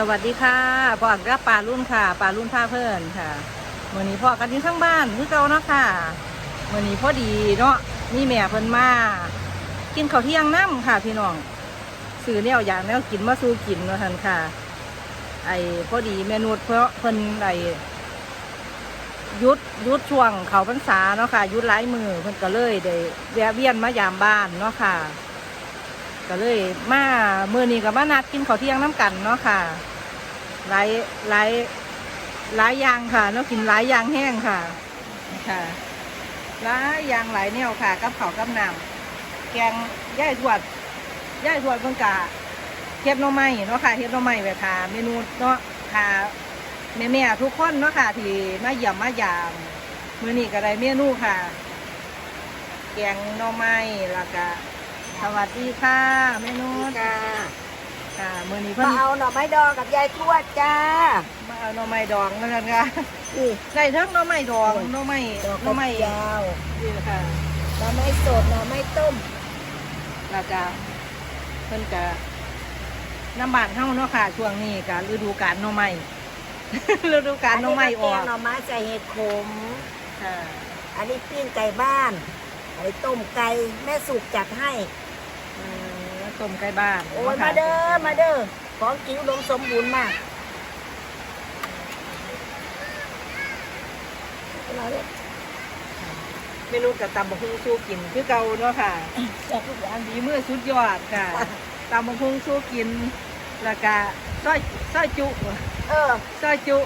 สวัสดีค่ะพ่อกับปลารุ่นค่ะปลารุ่นท่าเพื่อนค่ะเมื่อนี้พ่อกันที่ทั้งบ้านคือเก่าเนาะค่ะเมื่อนี้พ่อดีเนาะนี่แม่เพิ่นมากินข้าวเที่ยงน้ำค่ะ พี่น้องสื่อแนวอย่างแนวกินมาสู่กินว่าท่านค่ะ ไอ้พอดีเมนูเพราะเพิ่นไอ้ยุดยุดช่วงเขาพรรษาเนาะค่ะยุดหลายมือเพิ่นก็เลยได้แวะเวียนมายามบ้านเนาะค่ะ ก็เลยมาเมื่อนี้ก็มานัดกินข้าวเที่ยงน้ำกันเนาะค่ะหลายหลายหลายอย่างค่ะเนาะกินหลายอย่างแห้งค่ะค่ะหลายอย่างหลายแนวค่ะ กับข้าวกับน้ำแกงย่ายทวดย่ายทวดเพิ่งกะเฮ็ดหน่องไม้เนาะค่ะเฮ็ดหน่องไม้ไว้ค่ะเมนูเนาะค่ะแม่ๆทุกคนเนาะค่ะที่มาเยี่ยมมายามมื้อนี้ก็ได้เมนูค่ะ แกงน่องไม้แล้วก็ สวัสดีค่ะแม่นุชค่ะค่ะมือนี้เพิ่นมาเอาหน่อไม้ดองกับยายทวดจ้า มาเอาหน่อไม้ดองแล้วกันค่ะนี่ใส่ทั้งหน่อไม้ดองหน่อไม้ดอกหน่อไม้ยาวนี่ค่ะหน่อไม้สดหน่อไม้ต้มแล้วก็เพิ่นก็น้ำบานเฮาเนาะค่ะ ช่วงนี้ก็ฤดูกาลหน่อไม้ฤดูกาลหน่อไม้ออกนนี้ก็แกงหน่อไม้ใส่เห็ดขมค่ะอันนี้ปิ้งไก่บ้านอันนี้ต้มไก่แม่สุกจัดให้เออ ต้มไก่บ้านโอ้ยนะมาคะเด้อมาเด้อของกินอุดมสมบูรณ์มากเราเนี่ยเมนูกับตำบักหุ่งสู้กินคือเก่าเนาะค่ะแซ่บทุกอย่างดีมือสุดยอดค่ะตำบักหุ่งสู้กินแล้วก็ซอยซอยจุ เออซอยจุ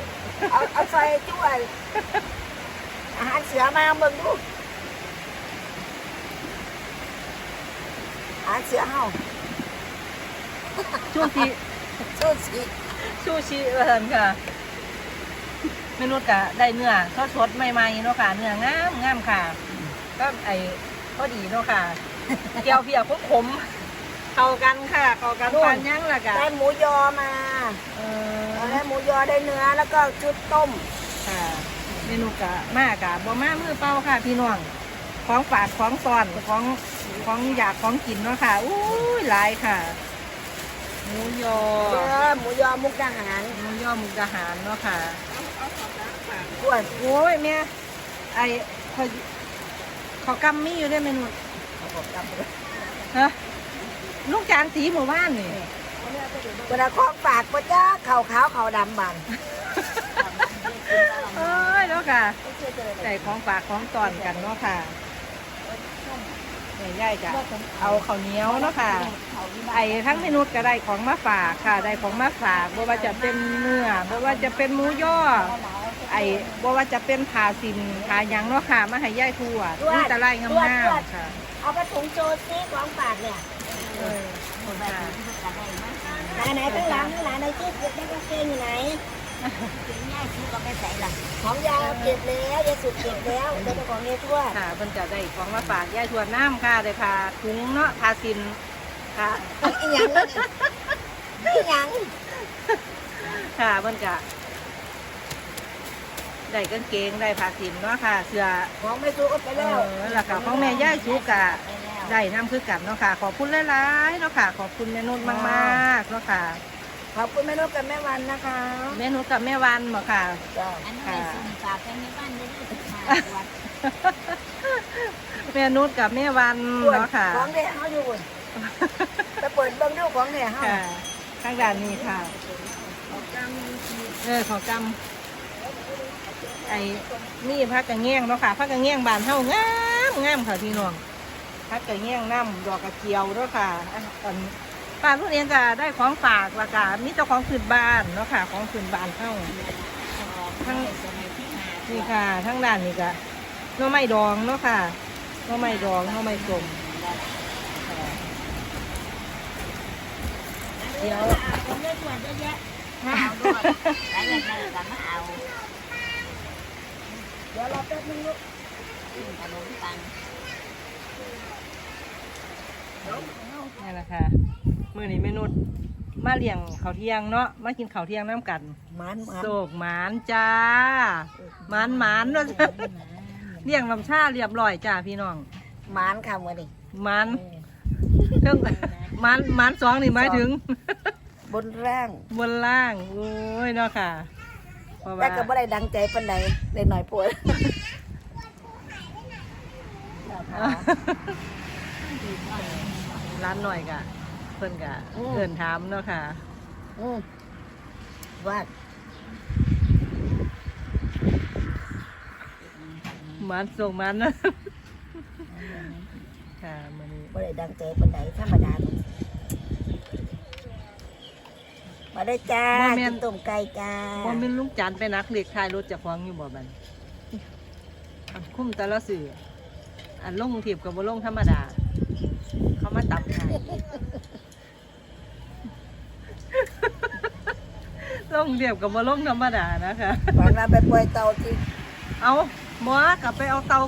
เอาเอาใส่ช่วยอาหารเสือมาเบิ่งดูอาหารเสือเฮาชูชีชูสิชูชีเอินค่ะเมนูกะได้เนื้อทอดสดใหม่ๆเนาะค่ะ เนื้องามงามค่ะ ก็ไอ้พอดีเนาะค่ะเกี๊ยวเพียพวกขมเข้ากันค่ะเข้ากันปานยังล่ะกะได้หมูยอมาเออได้หมูยอได้เนื้อแล้วก็ชุดต้มค่ะเมนูกะมากะบ่มามือเปล่าค่ะพี่น้อง ของฝากของซ่อนของของอยากของกินเนาะค่ะอู้ยหลายค่ะหมูยอเด้อหมูยอมุกดาหารหมูยอมุกดาหารเนาะค่ะกล้วยโอ้ยแม่ไอเขาเขากำมีอยู่ได้เมนูฮะลูกจานสีหมู่บ้านนี่เวลาของฝากก็จ้าขาวขาวขาวดำบันเอ้ยแล้วค่ะใส่ของฝากของตอนกันเนาะค่ะ เนี่ยย่ายจะเอาข้าวเหนียวเนาะค่ะ ไอ้ทั้งเมนูก็ได้ของมาฝากค่ะ ได้ของมาฝากบ่ว่าจะเป็นเนื้อบ่ว่าจะเป็นหมูย่อ ไอ้บ่ว่าจะเป็นผาสินผาหยังเนาะค่ะ มาให้ย่ายทั่วมีแต่ไร่งามๆค่ะ เอาไปถุงโจซีของฝากเนี่ยเออค่ะไหนไหนข้างหลังข้างหลังในที่เก็บได้กางเกงอยู่ไหน ของยายเอาเก็บแล้วยายสุดเก็บแล้วเดี๋ยวเป็นของยายทวดค่ะเพิ่นจะได้ของมาฝากย่ายทวนน้ำค่ะได้พาถุงเนาะพาสินค่ะอีหยังนั่นอีหยังค่ะเพิ่นจะได้กางเกงได้ผ้าสินเนาะค่ะ เสื้อของไม่ซื้อก็ไปเอแล้วอแล้วก็ของแม่ย่ายชูกะได้น้ำคือกันเนาะค่ะ ขอบคุณหลายๆเนาะค่ะ ขอบคุณแม่นุชมากๆเนาะค่ะ ขอบคุณแม่นกกับแม่วันนะคะแม่นุชกับแม่วันบ่ค่ะ จ้าอันนี้นส่งฝากไปในบ้านได้ด้วยค่ะวัดแม่นุชกับแม่วันเนาะค่ะของแด่เขาอยู่บนไปเปิดเบิ้งดูของแด่เขาค่ะข้างด้านนี้ค่ะเออขอกำไอ้นี่พักกระเงี้ยงเนาะค่ะพักกระเงี้ยงบานเฮางามงามค่ะพี่น้องพักกระเงี้ยงน้ำดอกกระเจียวเนาะค่ะอะตอน ป้าลูกเองจะได้ของฝากและค่ะมีเจ้าของคืนบ้านเนาะค่ะของคืนบ้านเฮาทั้งสมัยที่หานี่ค่ะทั้งด้านนี้ก็หน่อไม้ดองเนาะค่ะหน่อไม้ดองหน่อไม้ส้มเดี๋ยวคนเลือกวันเยอะแยะมาเอาด้วยหลายอย่างเลยก็มาเอาเดี๋ยวรอแป๊บนึงลูกขนมปัง นี่แหละค่ะมื้อนี้เมนูมาเลี้ยงข้าวเที่ยงเนาะมากินข้าวเที่ยงน้ำกันมันมันโศกหมานจ้าหมานหมานเนาะจ้ะเลี้ยงลำชาเรียบร้อยจ้าพี่น้องมันค่ะมื่อนี้หมานเรื่องหมานหมานสองนี่หมายถึง บนร่าง บนล่างโอ้ยเนาะค่ะเพราะแต่ว่าก็บ่ได้ดังใจปานใดได้หน่อยปวด ร้านหน่อยกะเพิ่นกะเอินถามเนาะค่ะอืมว่ามันส่งมันนะค่ะมื้อนี้บ่ได้ดังใจปานใดธรรมดามาได้จ้ากินต้มไก่จ้าบ่แม่นลุงจันทร์ไปนักเด็กท้ายรถเจะฟ้าของอยู่บ่บัดอันคุ้มแต่ละสื่ออันลงเทียบกับบ่ลงธรรมดาเขามา ตับให้ลงเทียบกับบ่ลงธรรมดานะคะฝันว่าไปปล่อยเต่าที่เอาหมอกลับไปเอาเตา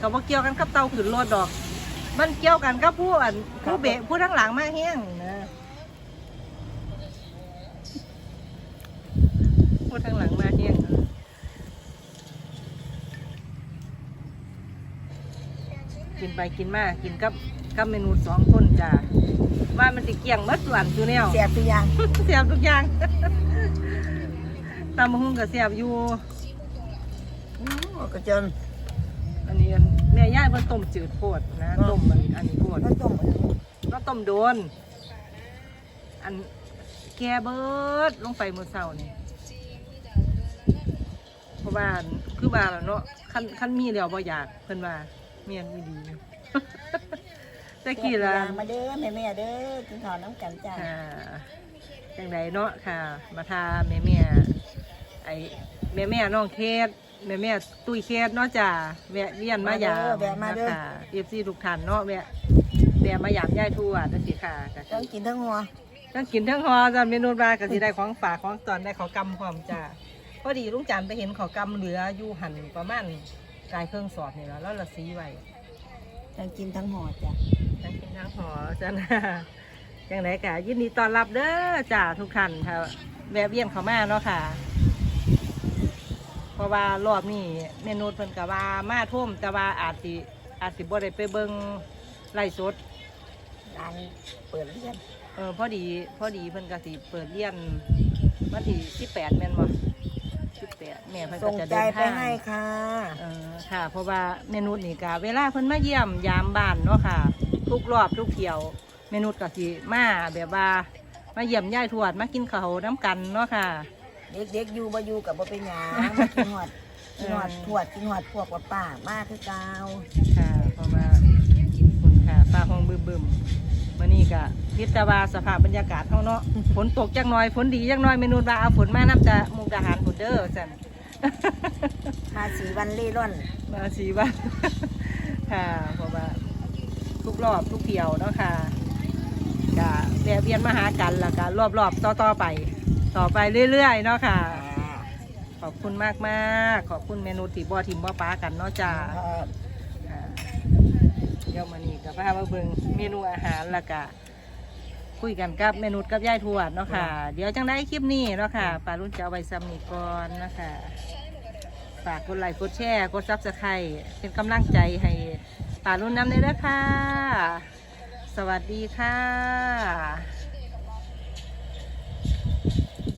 กับว่าเกี่ยวกันกับเตาขึ้นรถดอก มันเกี่ยวกันกับผู้อันผู้เบะผู้ทั้งหลังมาแห้งนะผู้ทั้งหลังมาแห้ง กินไปกินมากินกับกับเมนูสองคนจ้ะว่ามันสิเกี่ยงหมัดส่วนอยู่แนวเสียบตัวอย่างเสียบทุกอย่างตำมะฮุ่งกับเสียบอยู่อืมก็จนอันนี้อันแม่ย่ายเพิ่นต้มจืดโพดนะอ๋อต้มมันอันนี้โพดก็ต้มอันนี้ก็ต้มโดน อันแกเบิดลงไปมื้อเช้านี่เพราะว่าอันคือว่าแล้วเนาะคันคันมีแล้วบ่อยากเพิ่นว่า เมียนอีดีแต่กี้ละเสียบตัวอย่างมาเด้อแม่แม่ๆเด้อกินข้าวน้ำกันจ้าค่ะจังใดเนาะค่ะ มาทาแม่แม่ไอแม่แม่น้องเคสแม่แม่ตุ้ยเคสเนาะจ้าแวะเวียนมายามแวะมาเด้อค่ะเอฟซีทุกท่านเนาะแวะแวะมายามย่ายทั่วจังสิค่ะก็ต้องกินทั้งหัวต้องกินทั้งฮอจ้าเมนูบาก็สิได้ของฝากของตอนได้ขอกำพร้อมจ้าพอดีลุงจันทร์ไปเห็นขอกำเหลืออยู่หันประมาณ กายเครื่องสอบนี่แล้วแล้วละสีไว้ต้องกินทั้งหัวจ้ะทั้งกินทั้งหอจ้านะจังไรกะยินดีต้อนรับเด้อจ้าทุกท่านค่ะแวะเวียนเข้ามาเนาะค่ะ เพราะว่ารอบนี้เมนูเพิ่นกะว่ามาท่วมแต่ว่าอาจสิอาจสิบ่ได้ไปเบิ่งไล่สดร้านเปิดเรียนเออพอดีพอดีเพิ่นก็สิเปิดเรียนวันที่18แม่นบ่ 18แม่เพิ่นส่ก็งจะใจเดินไปทางให้ค่ะ เออค่ะ เพราะว่าเมนูนี่กะเวลาเพิ่นมาเยี่ยมยามบ้านเนาะค่ะ ทุกรอบทุกเที่ยวเมนูก็สิมาแบบว่ามาเยี่ยมยายทวดมากินข้าวน้ำกันเนาะค่ะ เด็กๆอยู่บ่อยู่กับบ่เป็นหยังมากินหอดกินหอดทวดกินหอดพวกป้าป้าๆมาคือเก่าค่ะ เพราะว่าคุณค่ะฟ้าห้องบึมบึมๆ มื่อนี้ก็พิจารณาสภาพบรรยากาศเท่าเนาะฝนตกจักหน่อยฝนดีจักหน่อยเมนูว่าเอาฝนมานับจะมุกดาหารผุดเด้อสันมาสีวันเล่ร่อนมาสีวันค่ะเพราะว่าทุกรอบทุกเที่ยวเนาะค่ะก็แวะเวียนมาหากันแล้วก็รอบๆต่อๆไป ต่อไปเรื่อยๆเนาะค่ะ ขอบคุณมากมากๆขอบคุณเมนูที่บ่ทิมบ่ป้ากันเนาะจ้าค่ะเดี๋ยวมานี่กับพามาเบิ่งเมนูอาหารละกะคุยกันกับเมนูกับยายทวดเนาะค่ะ เดี๋ยวจังได้คลิปนี้เนาะค่ะปลารุ่นจะเอาไว้ซ้ำนี่ก่อนนะคะฝากกดไลค์กดแชร์กดซับสไครต์เป็นกำลังใจให้ปลารุ่นน้ำเลยนะคะสวัสดีค่ะ